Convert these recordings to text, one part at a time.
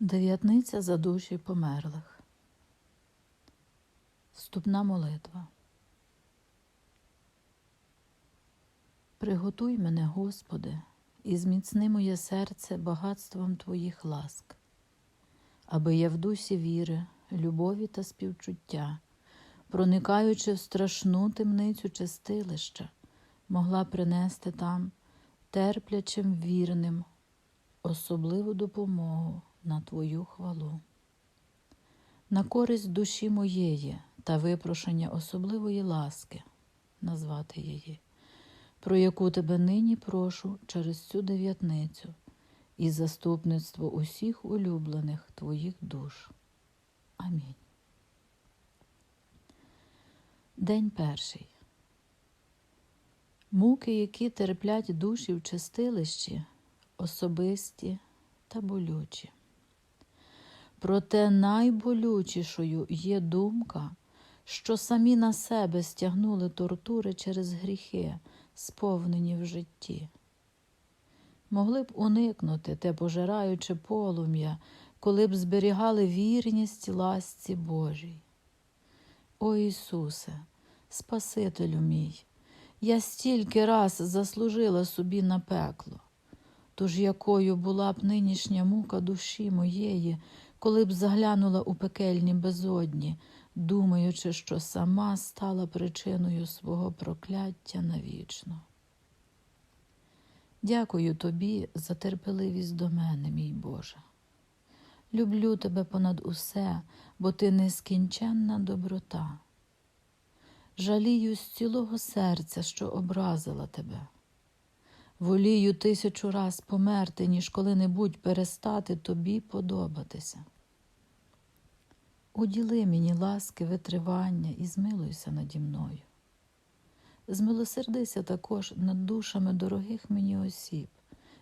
Дев'ятниця за душі померлих. Вступна молитва. Приготуй мене, Господи, і зміцни моє серце багатством Твоїх ласк, аби я в дусі віри, любові та співчуття, проникаючи в страшну темницю чистилища, могла принести там терплячим вірним особливу допомогу на Твою хвалу. На користь душі моєї та випрошення особливої ласки назвати її, про яку тебе нині прошу через цю дев'ятницю і заступництво усіх улюблених Твоїх душ. Амінь. День перший. Муки, які терплять душі в чистилищі, особисті та болючі. Проте найболючішою є думка, що самі на себе стягнули тортури через гріхи, сповнені в житті. Могли б уникнути те пожираюче полум'я, коли б зберігали вірність ласці Божій. О Ісусе, Спасителю мій, я стільки раз заслужила собі на пекло. Тож якою була б нинішня мука душі моєї, коли б заглянула у пекельні безодні, думаючи, що сама стала причиною свого прокляття навічно. Дякую тобі за терпеливість до мене, мій Боже. Люблю тебе понад усе, бо ти нескінченна доброта. Жалію з цілого серця, що образила тебе. Волію тисячу раз померти, ніж коли-небудь перестати тобі подобатися. Уділи мені ласки витривання і змилуйся наді мною. Змилосердися також над душами дорогих мені осіб,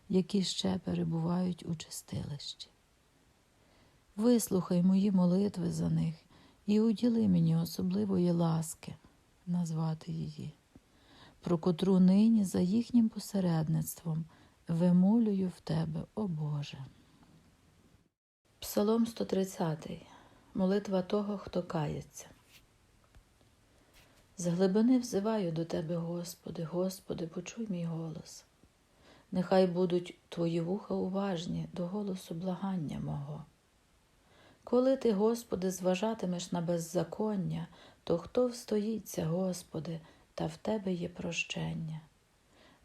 які ще перебувають у чистилищі. Вислухай мої молитви за них і уділи мені особливої ласки назвати її про котру нині за їхнім посередництвом вимолюю в Тебе, о Боже. Псалом 130. Молитва того, хто кається. З глибини взиваю до Тебе, Господи, Господи, почуй мій голос. Нехай будуть Твої вуха уважні до голосу благання мого. Коли ти, Господи, зважатимеш на беззаконня, то хто встоїться, Господи, та в Тебе є прощення.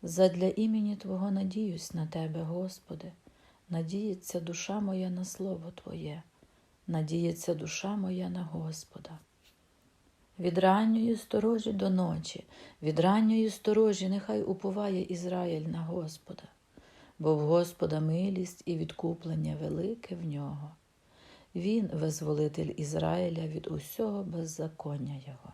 Задля імені Твого надіюсь на Тебе, Господи, надіється душа моя на Слово Твоє, надіється душа моя на Господа. Від ранньої сторожі до ночі, від ранньої сторожі нехай уповає Ізраїль на Господа, бо в Господа милість і відкуплення велике в нього. Він визволитель Ізраїля від усього беззаконня Його.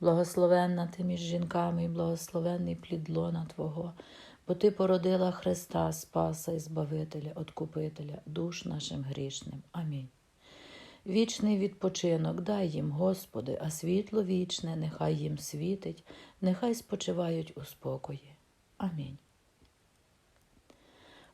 благословенна ти між жінками і благословенний плід лона Твого, бо Ти породила Христа, Спаса і Збавителя, Откупителя, душ нашим грішним. Амінь. Вічний відпочинок дай їм, Господи, а світло вічне, нехай їм світить, нехай спочивають у спокої. Амінь.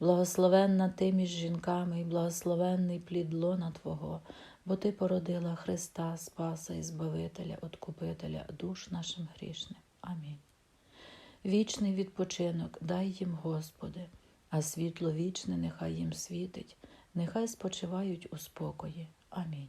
Благословенна ти між жінками і благословенний плід лона Твого, бо Ти породила Христа, Спаса і Збавителя, Откупителя, душ нашим грішним. Амінь. Вічний відпочинок дай їм, Господи, а світло вічне нехай їм світить, нехай спочивають у спокої. Амінь.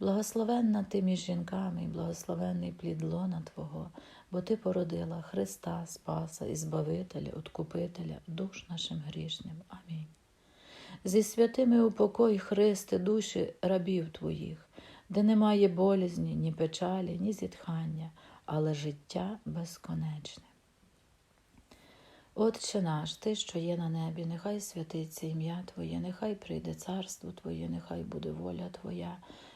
Благословенна ти між жінками, і благословенний плід лона Твого, бо Ти породила Христа, Спаса і Збавителя, Откупителя, душ нашим грішним. Амінь. Зі святими упокой, Христе, душі рабів Твоїх, де немає болізні, ні печалі, ні зітхання, але життя безконечне. Отче наш, Ти, що є на небі, нехай святиться ім'я Твоє, нехай прийде царство Твоє, нехай буде воля Твоя,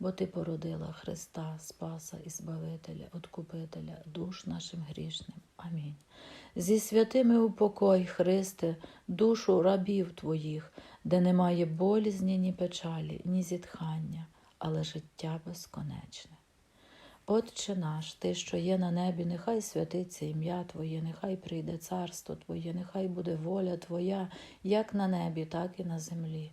бо Ти породила Христа, Спаса і Збавителя, Откупителя, душ нашим грішним. Амінь. Зі святими упокой, Христе, душу рабів Твоїх, де немає болізні, ні печалі, ні зітхання, але життя безконечне. Отче наш, Ти, що є на небі, нехай святиться ім'я Твоє, нехай прийде царство Твоє, нехай буде воля Твоя, як на небі, так і на землі.